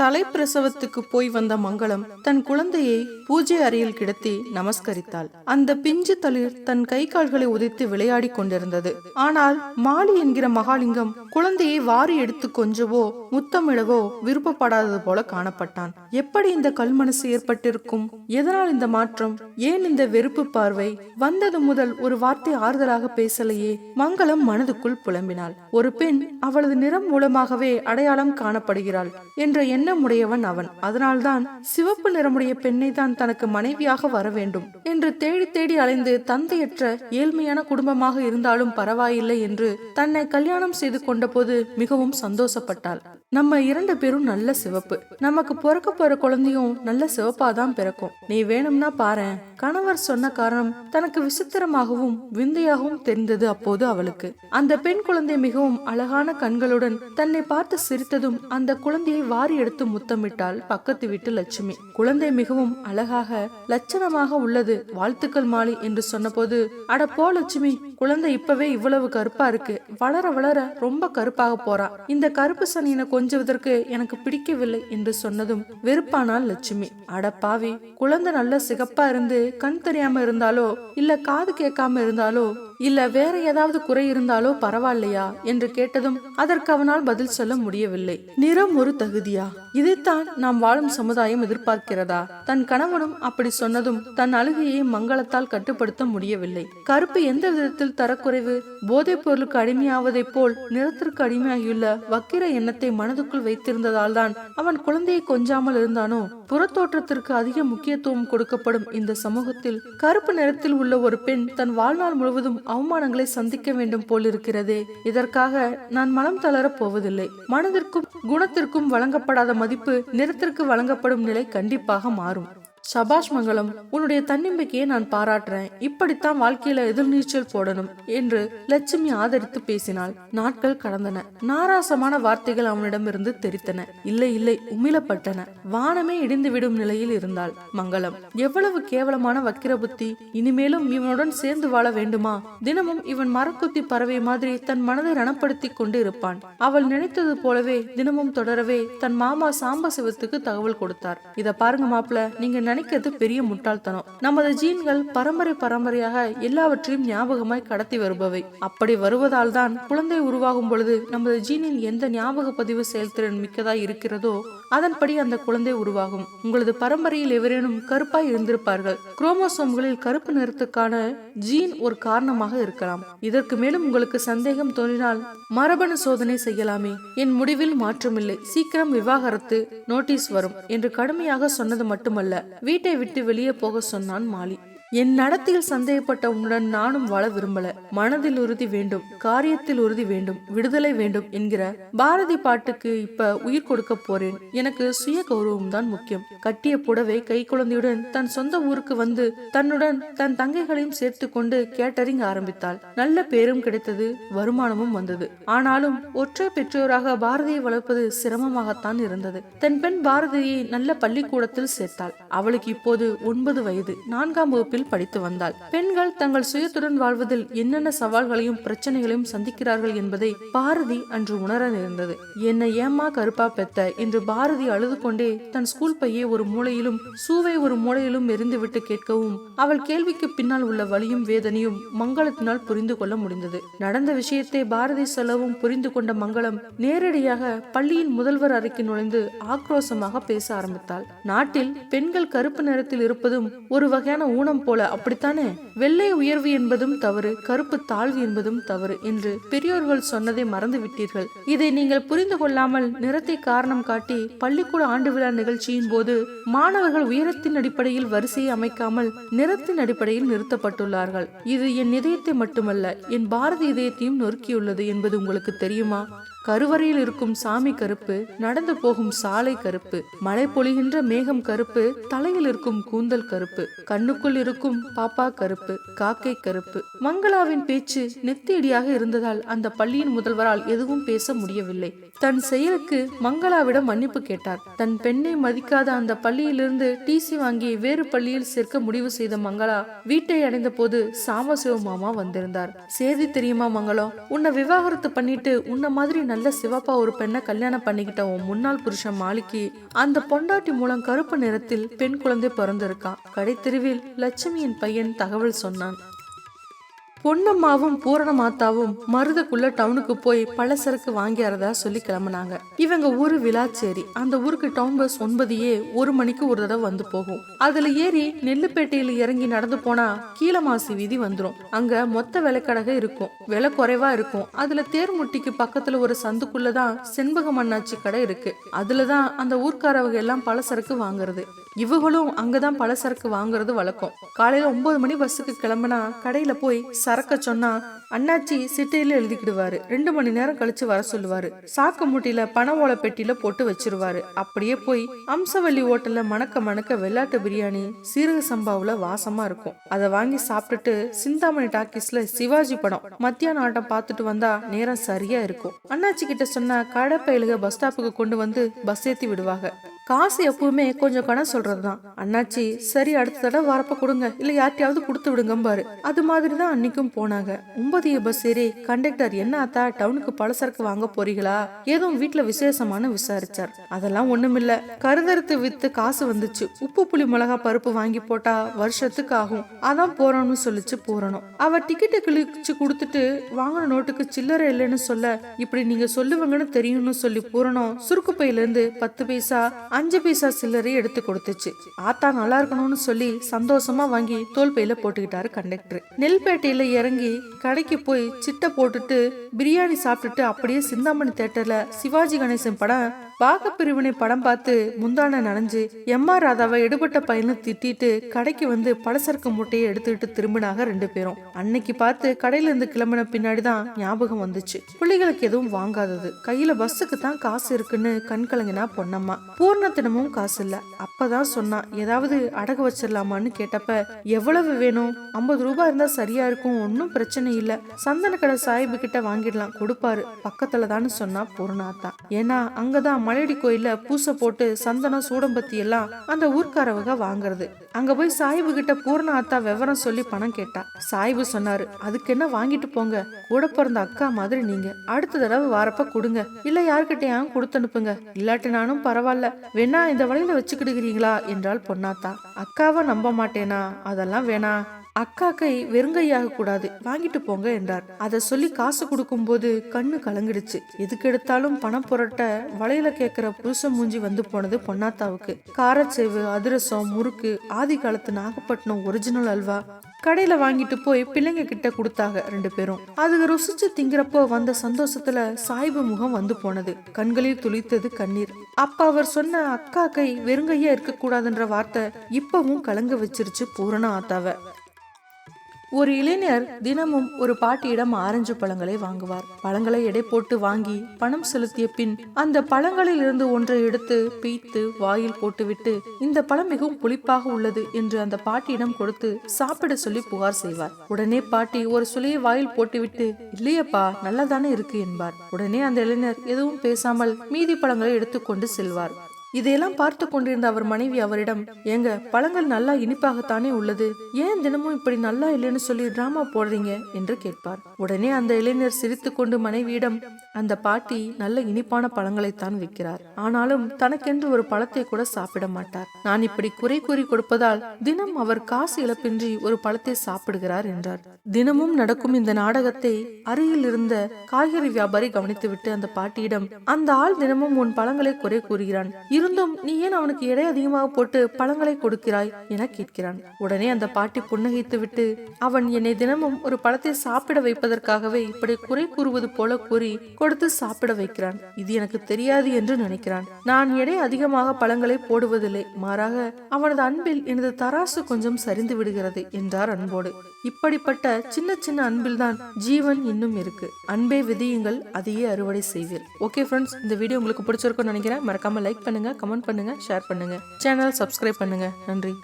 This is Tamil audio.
தலைப்பிரசவத்துக்கு போய் வந்த மங்களம் தன் குழந்தையை பூஜை அறையில் கிடத்தி நமஸ்கரித்தாள். அந்த பிஞ்சு தளிர் தன் கை கால்களை உதைத்து விளையாடிக் கொண்டிருந்தது. ஆனால் மாலி என்கிற மகாலிங்கம் குழந்தையை வாரி எடுத்து கொஞ்சவோ முத்தமிடவோ விருப்பப்படாதது போல காணப்பட்டான். எப்படி இந்த கல்மனசு ஏற்பட்டிருக்கும்? எதனால் இந்த மாற்றம்? ஏன் இந்த வெறுப்பு பார்வை? வந்தது முதல் ஒரு வார்த்தை ஆறுதலாக பேசலையே. மங்களம் மனதுக்குள் புலம்பினாள். ஒரு பெண் அவளது நிறம் மூலமாகவே அடையாளம் காணப்படுகிறாள் என்ற எண்ணம் உடையவன் அவன். அதனால்தான் சிவப்பு நிறமுடைய பெண்ணை தான் தனக்கு மனைவியாக வர வேண்டும் என்று தேடி தேடி அலைந்து தந்தையற்ற ஏழ்மையான குடும்பமாக இருந்தாலும் பரவாயில்லை என்று தன்னை கல்யாணம் செய்து கொண்டபோது மிகவும் சந்தோஷப்பட்டாள். நம்ம இரண்டு பேரும் நல்ல சிவப்பு. நமக்கு பிறக்க போற குழந்தையும் நல்ல சிவப்பாதான் பிறக்கும். நீ வேணும்னா பாரேன் கணவர் சொன்ன காரணம் தனக்கு விசித்திரமாகவும் விந்தையாகவும் தெரிந்தது அப்போது அவளுக்கு. அந்த பெண் குழந்தை மிகவும் அழகான கண்களுடன் தன்னை பார்த்து சிரித்ததும் அந்த குழந்தையை வாரி எடுத்து முத்தமிட்டாள் பக்கத்து வீட்டு லட்சுமி. குழந்தை மிகவும் அழகாக லட்சணமாக உள்ளது வாழ்த்துக்கள் மாலி என்று சொன்னபோது அட போ லட்சுமி குழந்தை இப்பவே இவ்வளவு கருப்பா இருக்கு. வளர வளர ரொம்ப கருப்பாக போறா. இந்த கருப்பு சனியனை கொஞ்சுவதற்கு எனக்கு பிடிக்கவில்லை என்று சொன்னதும் வெறுப்பானாள் லட்சுமி. அட பாவி குழந்தை நல்ல சிகப்பா இருந்து கண் தெரியாம இருந்தாலோ இல்ல காது கேட்காம இருந்தாலோ இல்ல வேற ஏதாவது குறை இருந்தாலோ பரவாயில்லையா? என்று கேட்டதும் அதற்கு அவனால் பதில் சொல்ல முடியவில்லை. நிறம் ஒரு தகுதியா? இதைத்தான் நாம் வாழும் சமுதாயம் எதிர்பார்க்கிறதா? தன் கணவனும் அப்படி சொன்னதும் தன் அழுகையை மங்களத்தால் கட்டுப்படுத்த முடியவில்லை. கருப்பு எந்த விதத்தில் தரக்குறைவு? போதைப் பொருளுக்கு அடிமையாவதைப் போல் நிறத்திற்கு அடிமையாகியுள்ள வக்கிர எண்ணத்தை மனதுக்குள் வைத்திருந்ததால் தான் அவன் குழந்தையை கொஞ்சாமல் இருந்தானோ? புறத்தோற்றத்திற்கு அதிக முக்கியத்துவம் கொடுக்கப்படும் இந்த சமூகத்தில் கருப்பு நிறத்தில் உள்ள ஒரு பெண் தன் வாழ்நாள் முழுவதும் அவமானங்களை சந்திக்க வேண்டும் போலிருக்கிறதே. இதற்காக நான் மனம் தளரப் போவதில்லை. மனதிற்கும் குணத்திற்கும் வழங்கப்படாத மதிப்பு நிறத்திற்கு வழங்கப்படும் நிலை கண்டிப்பாக மாறும். சபாஷ் மங்கலம் உன்னுடைய தன்னம்பிக்கையை நான் பாராட்டுறேன். இப்படித்தான் வாழ்க்கையில எதிர்நீச்சல் போடணும் என்று லட்சுமி ஆதரித்து பேசினாள். நாட்கள் கடந்தன. நாராசமான வார்த்தைகள் அவனிடமிருந்து தெரித்தன. இல்லை இல்லை உமிழப்பட்டன. வானமே இடிந்து விடும் நிலையில் இருந்தாள். மங்களம். எவ்வளவு கேவலமான வக்கிர புத்தி. இனிமேலும் இவனுடன் சேர்ந்து வாழ வேண்டுமா? தினமும் இவன் மரக்குத்தி பறவை மாதிரி தன் மனதை ரணப்படுத்தி கொண்டு இருப்பான் அவள் நினைத்தது போலவே தினமும் தொடரவே தன் மாமா சாம்பசிவத்துக்கு தகவல் கொடுத்தார். இத பாருங்க மாப்பிள நீங்க நினைக்கிறது பெரிய முட்டாள்தனம். நமது ஜீன்கள் பரம்பரை பரம்பரையாக எல்லாவற்றையும் ஞாபகமாய் கடத்தி வருபவை. அப்படி வருவதால் தான் குழந்தை உருவாகும் பொழுது நமது ஜீனின் எந்த ஞாபக பதிவு செயல்திறன் மிக்கதாய் இருக்கிறதோ அதன்படி அந்த குழந்தை உருவாகும். உங்களது பரம்பரையில் எவரேனும் கருப்பாய் இருந்திருப்பார்கள். குரோமோசோம்களில் கருப்பு நிறத்துக்கான ஜீன் ஒரு காரணமாக இருக்கலாம். இதற்கு மேலும் உங்களுக்கு சந்தேகம் தோன்றினால் மரபணு சோதனை செய்யலாமே. என் முடிவில் மாற்றமில்லை. சீக்கிரம் விவாகரத்து நோட்டீஸ் வரும் என்று கடுமையாக சொன்னது மட்டுமல்ல. வீட்டை விட்டு வெளியே போக சொன்னான் மாலி. என் நடத்தில் சந்தேகப்பட்ட உன்னுடன் நானும் வாழ விரும்பல. மனதில் உறுதி வேண்டும் காரியத்தில் உறுதி வேண்டும் விடுதலை வேண்டும் என்கிற பாரதி பாட்டுக்கு இப்ப உயிர் கொடுக்க போறேன். எனக்கு சுய கௌரவம் தான் முக்கியம். கட்டிய புடவை கை குழந்தையுடன் தன் சொந்த ஊருக்கு வந்து தன்னுடன் தன் தங்கைகளையும் சேர்த்து கொண்டு கேட்டரிங் ஆரம்பித்தாள். நல்ல பேரும் கிடைத்தது வருமானமும் வந்தது. ஆனாலும் ஒற்றை பெற்றோராக பாரதியை வளர்ப்பது சிரமமாகத்தான் இருந்தது. தன் பெண் பாரதியை நல்ல பள்ளிக்கூடத்தில் சேர்த்தாள். அவளுக்கு இப்போது ஒன்பது வயது. நான்காம் வகுப்பில் கல்லூரியில் படித்து வந்தாள். பெண்கள் தங்கள் சுயத்துடன் வாழ்வதில் என்னென்ன சவால்களையும் பிரச்சனைகளையும் சந்திக்கிறார்கள் என்பதை பாரதி அன்று உணர நேர்ந்தது. என்னை ஏமா கருப்பா பெத்த என்று பாரதி அழுது கொண்டே தன் ஸ்கூல் பையை ஒரு மூலையிலும் சூவை ஒரு மூலையிலும் எரிந்துவிட்டு கேட்கவும் அவள் கேள்விக்கு பின்னால் உள்ள வழியும் வேதனையும் மங்களத்தினால் புரிந்து கொள்ள முடிந்தது. நடந்த விஷயத்தை பாரதி சொல்லவும் புரிந்து கொண்ட மங்களம் நேரடியாக பள்ளியின் முதல்வர் அறைக்கு நுழைந்து ஆக்ரோசமாக பேச ஆரம்பித்தாள். நாட்டில் பெண்கள் கருப்பு நிறத்தில் இருப்பதும் ஒரு வகையான ஊனம் போல அப்படித்தானே? வெள்ளை உயர்வு என்பதும் தவறு கருப்பு தாழ்வு என்பதும் தவறு என்று பெரியோர்கள் சொன்னதை மறந்து விட்டீர்கள் இதை நீங்கள் புரிந்து கொள்ளாமல் நிறத்தை காரணம் காட்டி பள்ளிக்கூட ஆண்டு விழா நிகழ்ச்சியின் போது மாணவர்கள் உயரத்தின் அடிப்படையில் வரிசையை அமைக்காமல் நிறத்தின் அடிப்படையில் நிறுத்தப்பட்டுள்ளார்கள். இது என் இதயத்தை மட்டுமல்ல என் பாரத இதயத்தையும் நொறுக்கியுள்ளது என்பது உங்களுக்கு தெரியுமா? கருவறையில் இருக்கும் சாமி கருப்பு நடந்து போகும் சாலை கருப்பு மழை பொழிகின்ற மேகம் கருப்பு தலையில் இருக்கும் கூந்தல் கருப்பு கண்ணுக்குள் இருக்கும் பாப்பா கருப்பு காக்கை கருப்பு. மங்களாவின் பேச்சு நெத்தியடியாக இருந்ததால் அந்த பள்ளியின் முதல்வரால் எதுவும் பேச முடியவில்லை. தன் செயலுக்கு மங்களாவிடம் மன்னிப்பு கேட்டார். தன் பெண்ணை மதிக்காத அந்த பள்ளியிலிருந்து டிசி வாங்கி வேறு பள்ளியில் சேர்க்க முடிவு செய்த மங்களா வீட்டை அடைந்த போது சாமசிவ மாமா வந்திருந்தார். சேதி தெரியுமா மங்களம் உன்னை விவாகரத்து பண்ணிட்டு உன்ன மாதிரி நல்ல சிவப்பா ஒரு பெண்ணை கல்யாணம் பண்ணிக்கிட்ட உன் முன்னாள் புருஷன் மாலிக்கு அந்த பொண்டாட்டி மூலம் கருப்பு நிறத்தில் பெண் குழந்தை பிறந்திருக்கான் கடைத்தெருவில் லட்சுமியின் பையன் தகவல் சொன்னான். பொன்னம்மாவும் பூரணமாத்தாவும் மருதக்குள்ள டவுனுக்கு போய் பலசரக்கு வாங்கியாரதா சொல்லி கிளம்புனாங்க. இவங்க ஊரு விழாச்சேரி அந்த ஊருக்கு டவுன் பஸ் ஒன்பதையே ஒரு மணிக்கு ஒரு தடவை வந்து போகும். அதுல ஏறி நெல்லுப்பேட்டையில இறங்கி நடந்து போனா கீழமாசி வீதி வந்துடும் அங்க மொத்த விலைக்கடகை இருக்கும். விலை குறைவா இருக்கும். அதுல தேர்முட்டிக்கு பக்கத்துல ஒரு சந்துக்குள்ளதான் செண்பக மண்ணாச்சி கடை இருக்கு. அதுலதான் அந்த ஊர்க்காரவங்க எல்லாம் பலசரக்கு வாங்குறது. இவங்களும் அங்கதான் பலசரக்கு வாங்குறது வழக்கம். காலையில ஒன்பது மணி பஸ்ஸுக்கு கிளம்புனா கடையில போய் சரக்க சொன்னா அண்ணாச்சி சிட்டையில எழுதிக்கிடுவாரு. ரெண்டு மணி நேரம் கழிச்சு வர சொல்லுவாரு. சாக்கு மூட்டில பண ஓலை பெட்டியில போட்டு வச்சிருவாரு. அப்படியே போய் அம்சவல்லி ஹோட்டல்ல மணக்க மணக்க வெள்ளாட்டு பிரியாணி சீரக சம்பாவுல வாசமா இருக்கும். அதை வாங்கி சாப்பிட்டுட்டு சிந்தாமணி டாக்கீஸ்ல சிவாஜி படம் மத்தியான ஆட்டம் பார்த்துட்டு வந்தா நேரம் சரியா இருக்கும். அண்ணாச்சி கிட்ட சொன்னா கடப்பயிலுக பஸ் ஸ்டாப்புக்கு கொண்டு வந்து பஸ் ஏத்தி விடுவாங்க. காசு எப்பவுமே கொஞ்சம் கணம் சொல்றதுதான். அண்ணாச்சி சரி அடுத்த தடவை வரப்ப கொடுங்க. இல்ல யார்ட்டையாவது கொடுத்து விடுங்கம்பாரு. அது மாதிரி தான் அன்னைக்கும் போனாங்க. ஒன்பதிய பஸ் ஏறி கண்டக்டர் என்ன ஆத்தா டவுனுக்கு பலசரக்கு வாங்க போறீங்களா? ஏதோ வீட்டுல விசேஷமான விசாரிச்சார். அதெல்லாம் ஒண்ணுமில்ல. கருதறுத்து வித்து காசு வந்துச்சு. உப்பு புளி மிளகா பருப்பு வாங்கி போட்டா வருஷத்துக்கு ஆகும். அதான் போறோம்னு சொல்லிச்சு பூரணும். அவ டிக்கெட்டு கிழிச்சு கொடுத்துட்டு வாங்கின நோட்டுக்கு சில்லறை இல்லைன்னு சொல்ல இப்படி நீங்க சொல்லுவீங்கன்னு தெரியும்னு சொல்லி பூரணம் சுருக்கு பையில இருந்து பத்து பைசா அஞ்சு பைசா சில்லறை எடுத்து கொடுத்துச்சு. ஆத்தா நல்லா இருக்கணும்னு சொல்லி சந்தோஷமா வாங்கி தோல்பையில போட்டுக்கிட்டாரு கண்டக்டர் நெல்பேட்டையில இறங்கி கடைக்கு போய் சிட்டை போட்டுட்டு பிரியாணி சாப்பிட்டுட்டு அப்படியே சிந்தாமணி தேட்டர்ல சிவாஜி கணேசன் படம் பாக பிரிவினை படம் பார்த்து முந்தான நனைஞ்சு எம் ஆர் ராதாவை எடுபட்ட பையனை திட்டிட்டு கடைக்கு வந்து பலசரக்கு மூட்டையை எடுத்துக்கிட்டு திரும்பினாங்க ரெண்டு பேரும். அன்னைக்கு பார்த்து கடையில இருந்து கிளம்பின பின்னாடி தான் ஞாபகம் வந்துச்சு. பிள்ளைகளுக்கு எதுவும் வாங்காதது. கையில பஸ்ஸுக்கு தான் காசு இருக்குன்னு கண் கலங்கினா பொன்னம்மா. பூர்ணத்தினமும் காசு இல்ல. அப்பதான் சொன்னா ஏதாவது அடகு வச்சிடலாமான்னு கேட்டப்ப எவ்வளவு வேணும்? ஐம்பது ரூபாய் இருந்தா சரியா இருக்கும். ஒன்னும் பிரச்சனை இல்ல. சந்தன கடை சாஹிபு கிட்ட வாங்கிடலாம். கொடுப்பாரு. பக்கத்துல தான்னு சொன்னா பூர்ணாத்தா. ஏன்னா அங்கதான் மலையடி கோயில்ல பூசை போட்டு சந்தனம் சூடம்பத்தி எல்லாம் அந்த ஊர்க்காரவங்க வாங்குறது. அங்க போய் சாஹிபு கிட்ட பூர்ண ஆத்தா விவரம் சொல்லி பணம் கேட்டா. சாஹிபு சொன்னாரு அதுக்கு என்ன வாங்கிட்டு போங்க? கூட பிறந்த அக்கா மாதிரி நீங்க. அடுத்த தடவை வாரப்ப கொடுங்க. இல்ல யார்கிட்டயாவது கொடுத்து அனுப்புங்க. இல்லாட்டி நானும் பரவாயில்ல. வேணா இந்த வழியில வச்சுக்கிடுகிறீங்களா? என்றால் பொன்னாத்தா. அக்காவை நம்ப மாட்டேனா? அதெல்லாம் வேணா அக்கா கை வெறுங்கையாக கூடாது வாங்கிட்டு போங்க என்றார். அதை சொல்லி காசு கொடுக்கும்போது கண்ணு கலங்கிடுச்சு. எதுக்கு எடுத்தாலும் பணம் புரட்ட வளையல கேட்கிற புருஷ மூஞ்சி வந்து போனது பொன்னாத்தாவுக்கு. காரச்சேவு அதிரசம் முறுக்கு ஆதி காலத்து நாகப்பட்டினம் ஒரிஜினல் அல்வா. கடையில வாங்கிட்டு போய் பிள்ளைங்க கிட்ட கொடுத்தாங்க ரெண்டு பேரும். அதுக்கு ருசிச்சு திங்கிறப்போ வந்த சந்தோஷத்துல சாய்பு முகம் வந்து போனது. கண்களில் துளித்தது கண்ணீர். அப்ப அவர் சொன்ன அக்கா கை வெறுங்கையா இருக்க கூடாதுன்ற வார்த்தை இப்பவும் கலங்க வச்சிருச்சு பூரண ஆத்தாவை. ஒரு இளைஞர் தினமும் ஒரு பாட்டியிடம் ஆரஞ்சு பழங்களை வாங்குவார். பழங்களை எடை போட்டு வாங்கி பணம் செலுத்திய பின் அந்த பழங்களில் இருந்து ஒன்றை எடுத்து பீத்து வாயில் போட்டுவிட்டு இந்த பழம் மிகவும் புளிப்பாக உள்ளது என்று அந்த பாட்டியிடம் கொடுத்து சாப்பிட சொல்லி புகார் செய்வார். உடனே பாட்டி ஒரு சுளையை வாயில் போட்டுவிட்டு இல்லையப்பா நல்லதானே இருக்கு என்பார். உடனே அந்த இளைஞர் எதுவும் பேசாமல் மீதி பழங்களை எடுத்துக்கொண்டு செல்வார். இதையெல்லாம் பார்த்து கொண்டிருந்த அவர் மனைவி அவரிடம் ஏங்க பழங்கள் நல்லா இனிப்பாகத்தானே உள்ளது? ஏன் தினமும் இப்படி நல்லா இல்லைன்னு சொல்லி டிராமா போடுறீங்க? என்று கேட்பார். உடனே அந்த இளைஞர் சிரித்து கொண்டு மனைவியிடம் அந்த பாட்டி நல்ல இனிப்பான பழங்களைத்தான் விற்கிறார். ஆனாலும் தனக்கென்று ஒரு பழத்தை கூட சாப்பிட மாட்டார். நான் இப்படி குறை கூறி கொடுப்பதால் தினம் அவர் காசு இழப்பின்றி ஒரு பழத்தை சாப்பிடுகிறார் என்றார். தினமும் நடக்கும் இந்த நாடகத்தை அருகில் இருந்த காய்கறி வியாபாரி கவனித்துவிட்டு அந்த பாட்டியிடம் அந்த ஆள் தினமும் உன் பழங்களை குறை கூறுகிறான். இருந்தும் நீ ஏன் அவனுக்கு எடை அதிகமாக போட்டு பழங்களை கொடுக்கிறாய் என கேட்கிறான். உடனே அந்த பாட்டி புன்னகைத்து விட்டு அவன் என்னை தினமும் ஒரு பழத்தை சாப்பிட வைப்பதற்காகவே இப்படி குறை கூறுவது போல கூறி கொடுத்து சாப்பிட வைக்கிறான். இது எனக்கு தெரியாது என்று நினைக்கிறான். நான் எடை அதிகமாக பழங்களை போடுவதில்லை. மாறாக அவனது அன்பில் எனது தராசு கொஞ்சம் சரிந்து விடுகிறது என்றார் அன்போடு. இப்படிப்பட்ட சின்ன சின்ன அன்பில் தான் ஜீவன் இன்னும் இருக்கு. அன்பே விதியுங்கள் அதையே அறுவடை செய்வீர். ஓகே ஃப்ரெண்ட்ஸ் இந்த வீடியோ உங்களுக்கு பிடிச்சிருக்கும்னு நினைக்கிறேன். மறக்காம லைக் பண்ணுங்க. கமெண்ட் பண்ணுங்க ஷேர் பண்ணுங்கள் சேனல் சப்ஸ்கிரைப் பண்ணுங்க. நன்றி.